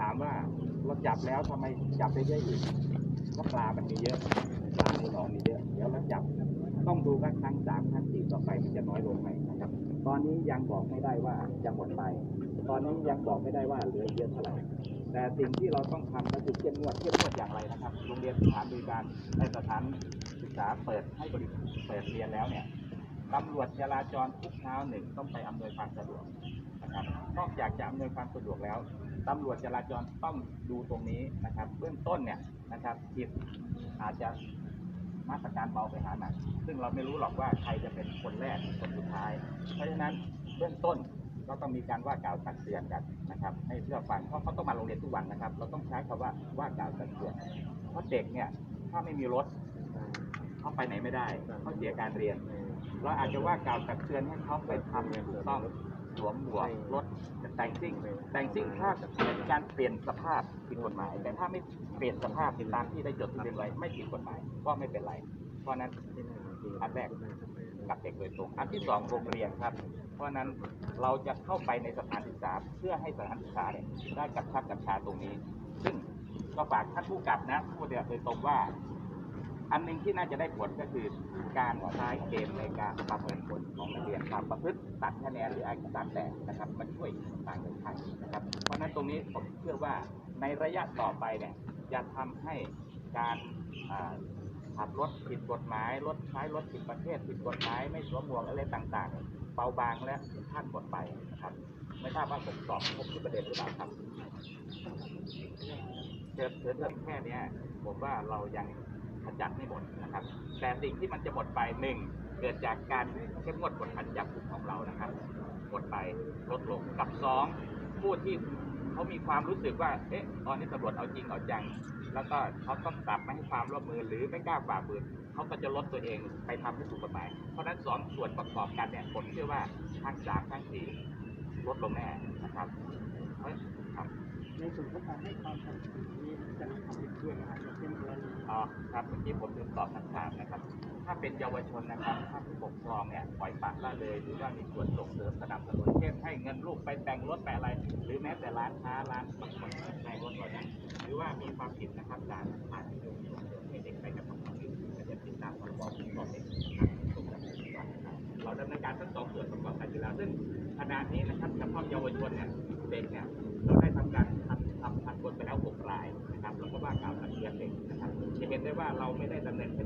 ถามว่าเราจับแล้วทำไมจับได้เยอะอีกเพราะปลามันมีเยอะปลาในหนองมีเยอะเดี๋ยวเราจับต้องดูว่าครั้งสามครั้งสี่ต่อไปมันจะน้อยลงไหมนะครับ ตอนนี้ยังบอกไม่ได้ว่าจะหมดไป ตอนนี้ยังบอกไม่ได้ว่าเหลือเยอะเท่าไหร่แต่สิ่งที่เราต้องทำก็คือเข้มงวดเข้มงวดอย่างไรนะครับ โรงเรียนสถานบริการในสถานศึกษาเปิดให้บริเปิดเรียนแล้วเนี่ยตำรวจจราจรทุกเช้าหนึ่งต้องไปอำนวยความสะดวก จากจะอำนวยความสะดวกแล้วตำรวจจราจรต้องดูตรงนี้นะครับ เบื้องต้นเนี่ยนะครับผิดอาจจะมาตรการเบาไปหาหนักซึ่งเราไม่รู้หรอกว่าใครจะเป็นคนแรกคนสุดท้าย เพราะฉะนั้นเบื้องต้นก็ต้องมีการว่ากล่าวตักเตือนกันนะครับ ให้เชื่อฟังเพราะเขาต้องมาโรงเรียนทุกวันนะครับ เราต้องใช้คำว่าว่ากล่าวตักเตือนเพราะเด็กเนี่ยถ้าไม่มีรถเขาไปไหนไม่ได้เขาเสียการเรียน เราอาจจะว่ากล่าวตักเตือนให้เขาไปทำให้ถูกต้อง สวมหมวกรถแต่งซิ่งแต่งซิ่งถ้าเป็นการเปลี่ยนสภาพผิดกฎหมาย แต่ถ้าไม่เปลี่ยนสภาพตามที่ได้จดทะเบียนไว้ไม่ผิดกฎหมายก็ไม่เป็นไร เพราะฉะนั้นอันแรกกับเด็กโดยตรง อันที่สองโรงเรียนครับ เพราะฉะนั้นเราจะเข้าไปในสถานศึกษาเพื่อให้สถานศึกษาเนี่ยได้กำชับกำชาตรงนี้ ซึ่งก็ฝากท่านผู้กำกับนะพูดโดยตรงว่า อันหนึ่งที่น่าจะได้ผลก็คือ การใช้เกณฑ์ในการประเมินผลของนักเรียนความประพฤติตัดคะแนนหรืออะไรก็ตามแต่นะครับ มันช่วยต่างกันไทยนะครับ เพราะฉะนั้นตรงนี้ผมเชื่อว่าในระยะต่อไปเนี่ยจะทำให้การขับรถผิดกฎหมายรถใช้รถผิดประเภทผิดกฎหมายไม่สวมหมวกอะไรต่างๆ เบาบางและท่านหมดไปนะครับ ไม่ทราบว่าผมตอบครบทุกประเด็นหรือเปล่าครับเจอเจอเรื่องแค่นี้ผมว่าเรายัง ขจัดไม่หมดนะครับ แต่สิ่งที่มันจะหมดไปหนึ่งเกิดจากการเข้มงวดกฎขันจับกลุ่มของเรานะครับหมดไปลดลงกับสองผู้ที่เขามีความรู้สึกว่าเอ๊ะตอนนี้ตำรวจเอาจริงเอาจัง แล้วก็เขาต้องกลับไมาให้ความร่วมมือหรือไม่กล้าฝ่าฝืนเขาก็จะลดตัวเองไปทำให้ถูกกฎหมาย เพราะฉะนั้นสองส่วนประกอบกันเนี่ยผมเชื่อว่าทั้งสามทั้งสี่ลดลงแน่นะครับครับในส่วนของการให้ความสนับสนุนนี้จะ ด้วยนะครับอย่างเช่นกรณีอ๋อครับเมื่อกี้ผมลืมตอบคำถามนะครับ ถ้าเป็นเยาวชนนะครับถ้าผู้ปกครองเนี่ยปล่อยปละละเลยหรือว่ามีส่วนส่งเสริมสนับสนุนเช่นให้เงินลูกไปแต่งรถแต่อะไร หรือแม้แต่ร้านค้าร้านบางคนแต่งรถก็ได้หรือว่ามีความผิดนะครับการผ่านโยงส่งเสริมให้เด็กไปกระทำความผิดก็จะติดตามพรบคุ้มครองเด็กนะครับตรงนั้นนครับเราดำเนินการทั้งสองส่วนประกอบกันอยู่แล้วซึ่งขณะนี้นะครับเฉพาะเยาวชนเนี่ยเด็กเนี่ยเราได้ทำการ ถ้าเราไม่ได้ดำเนินคดีนะครับเราว่ากล่าวตักเตือนนะค